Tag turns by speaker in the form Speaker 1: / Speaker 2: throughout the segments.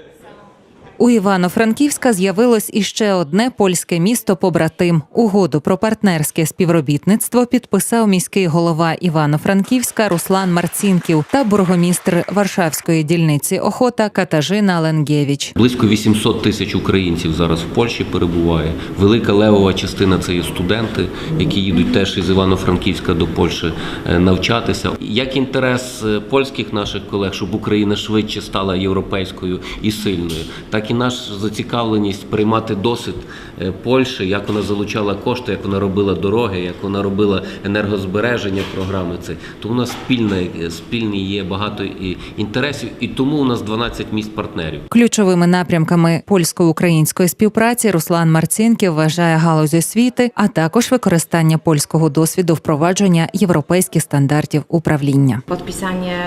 Speaker 1: So У Івано-Франківська з'явилось іще одне польське місто побратим. Угоду про партнерське співробітництво підписав міський голова Івано-Франківська Руслан Марцінків та бургомістр Варшавської дільниці Охота Катажина Ленгєвіч.
Speaker 2: Близько 800 тисяч українців зараз в Польщі перебуває. Велика левова частина це є студенти, які їдуть теж із Івано-Франківська до Польщі е, навчатися. Як інтерес е, польських наших колег, щоб Україна швидше стала європейською і сильною, так і наша зацікавленість приймати досвід е, Польщі, як вона залучала кошти, як вона робила дороги, як вона робила енергозбереження програми. Це то у нас спільне спільні є багато і інтересів, і тому у нас 12 місць партнерів.
Speaker 1: Ключовими напрямками польсько-української співпраці Руслан Марцінків вважає галузь освіти, а також використання польського досвіду впровадження європейських стандартів управління.
Speaker 3: Podpisanie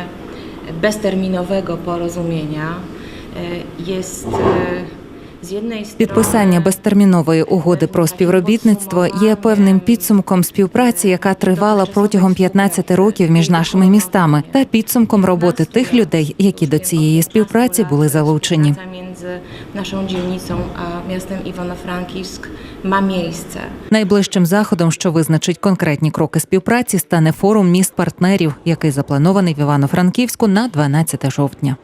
Speaker 3: bezterminowego porozumienia e, z
Speaker 1: Підписання безтермінової угоди про співробітництво є певним підсумком співпраці, яка тривала протягом 15 років між нашими містами, та підсумком роботи тих людей, які до цієї співпраці були залучені.
Speaker 3: Naszą dzielnicą a miastem Iwano-Frankivsk ma.
Speaker 1: Найближчим заходом, що визначить конкретні кроки співпраці, стане форум міст партнерів, який запланований в Івано-Франківську на 12 жовтня.